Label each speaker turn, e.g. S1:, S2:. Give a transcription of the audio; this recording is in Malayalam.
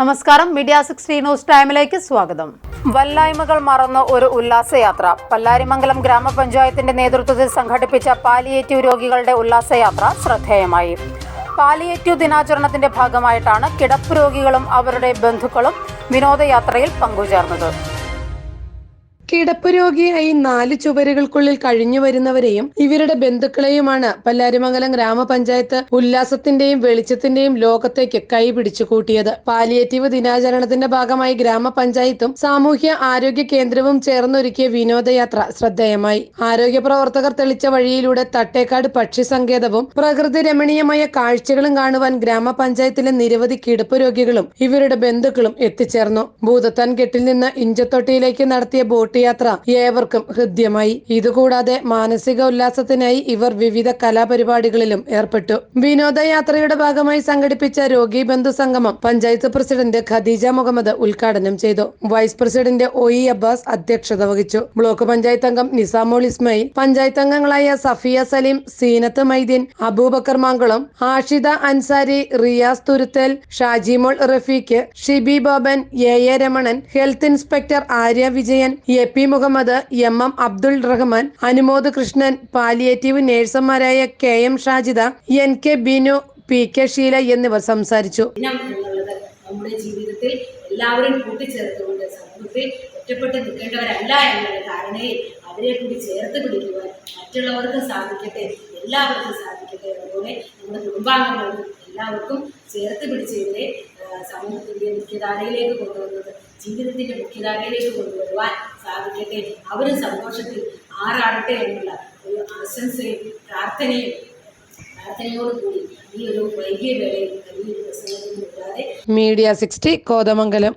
S1: നമസ്കാരം. മീഡിയ സിക്സ്റ്റി ന്യൂസ് ടൈമിലേക്ക് സ്വാഗതം. വല്ലായ്മകൾ മറന്ന ഒരു ഉല്ലാസയാത്ര. പല്ലാരിമംഗലം ഗ്രാമപഞ്ചായത്തിന്റെ നേതൃത്വത്തിൽ സംഘടിപ്പിച്ച പാലിയേറ്റീവ് രോഗികളുടെ ഉല്ലാസയാത്ര ശ്രദ്ധേയമായി. പാലിയേറ്റീവ് ദിനാചരണത്തിന്റെ ഭാഗമായിട്ടാണ് കിടപ്പ് രോഗികളും അവരുടെ ബന്ധുക്കളും വിനോദയാത്രയിൽ പങ്കുചേർന്നത്.
S2: കിടപ്പ് രോഗിയായി നാല് ചുവരുകൾക്കുള്ളിൽ കഴിഞ്ഞു വരുന്നവരെയും ഇവരുടെ ബന്ധുക്കളെയുമാണ് പല്ലാരിമംഗലം ഗ്രാമപഞ്ചായത്ത് ഉല്ലാസത്തിന്റെയും വെളിച്ചത്തിന്റെയും ലോകത്തേക്ക് കൈപിടിച്ചു കൂട്ടിയത്. പാലിയേറ്റീവ് ദിനാചരണത്തിന്റെ ഭാഗമായി ഗ്രാമപഞ്ചായത്തും സാമൂഹ്യ ആരോഗ്യ കേന്ദ്രവും ചേർന്നൊരുക്കിയ വിനോദയാത്ര ശ്രദ്ധേയമായി. ആരോഗ്യ പ്രവർത്തകർ തെളിച്ച വഴിയിലൂടെ തട്ടേക്കാട് പക്ഷി സങ്കേതവും പ്രകൃതി രമണീയമായ കാഴ്ചകളും കാണുവാൻ ഗ്രാമപഞ്ചായത്തിലെ നിരവധി കിടപ്പ് രോഗികളും ഇവരുടെ ബന്ധുക്കളും എത്തിച്ചേർന്നു. ഭൂതത്താൻ കെട്ടിൽ നിന്ന് ഇഞ്ചത്തൊട്ടിയിലേക്ക് നടത്തിയ ബോട്ട് യാത്ര ഏവർക്കും ഹൃദ്യമായി. ഇതുകൂടാതെ മാനസിക ഉല്ലാസത്തിനായി ഇവർ വിവിധ കലാപരിപാടികളിലും ഏർപ്പെട്ടു. വിനോദയാത്രയുടെ ഭാഗമായി സംഘടിപ്പിച്ച രോഗി ബന്ധു സംഗമം പഞ്ചായത്ത് പ്രസിഡന്റ് ഖദീജ മുഹമ്മദ് ഉദ്ഘാടനം ചെയ്തു. Vice president O E Abbas അധ്യക്ഷത വഹിച്ചു. ബ്ലോക്ക് പഞ്ചായത്ത് അംഗം നിസാമോൾ ഇസ്മയിൽ പഞ്ചായത്ത് അംഗങ്ങളായ Safiya Saleem Seenath Maideen Abubakar Mankulam Ashida Ansari Riyas Thuruthal Shajimol Rafeeq Shibi Boban A A Ramanan health inspector Arya Vijayan A P Muhammad M M Abdul Rahman Anumod Krishnan palliative നേഴ്സന്മാരായ K M Shajida N K Binu P K Sheela എന്നിവർ സംസാരിച്ചു.
S3: നമ്മുടെ ജീവിതത്തിൽ എല്ലാവരും കൂട്ടിച്ചേർത്തുകൊണ്ട് സമൂഹത്തിൽ ഒറ്റപ്പെട്ട് നിൽക്കേണ്ടവരല്ല എന്നുള്ള ധാരണയിൽ അവരെ കൂടി ചേർത്ത് പിടിക്കുവാൻ മറ്റുള്ളവർക്കും സാധിക്കട്ടെ എല്ലാവർക്കും സാധിക്കട്ടെ അതുപോലെ നമ്മുടെ കുടുംബാംഗങ്ങൾക്കും എല്ലാവർക്കും ചേർത്ത് പിടിച്ച് ഇവരെ ആ, സമൂഹത്തിന്റെ മുഖ്യധാരയിലേക്ക് കൊണ്ടുവന്നത് ജീവിതത്തിന്റെ മുഖ്യധാരയിലേക്ക് കൊണ്ടുവരുവാൻ സാധിക്കട്ടെ. അവരും സന്തോഷത്തിൽ ആറാടട്ടെ എന്നുള്ള ഒരു ആശംസയും പ്രാർത്ഥനയും പ്രാർത്ഥനയോടുകൂടി ഈ ഒരു വൈകിയ വേളയിൽ വലിയൊരു പ്രസംഗത്തിൽ കൂടാതെ
S2: മീഡിയ സിക്സ്റ്റി കോതമംഗലം.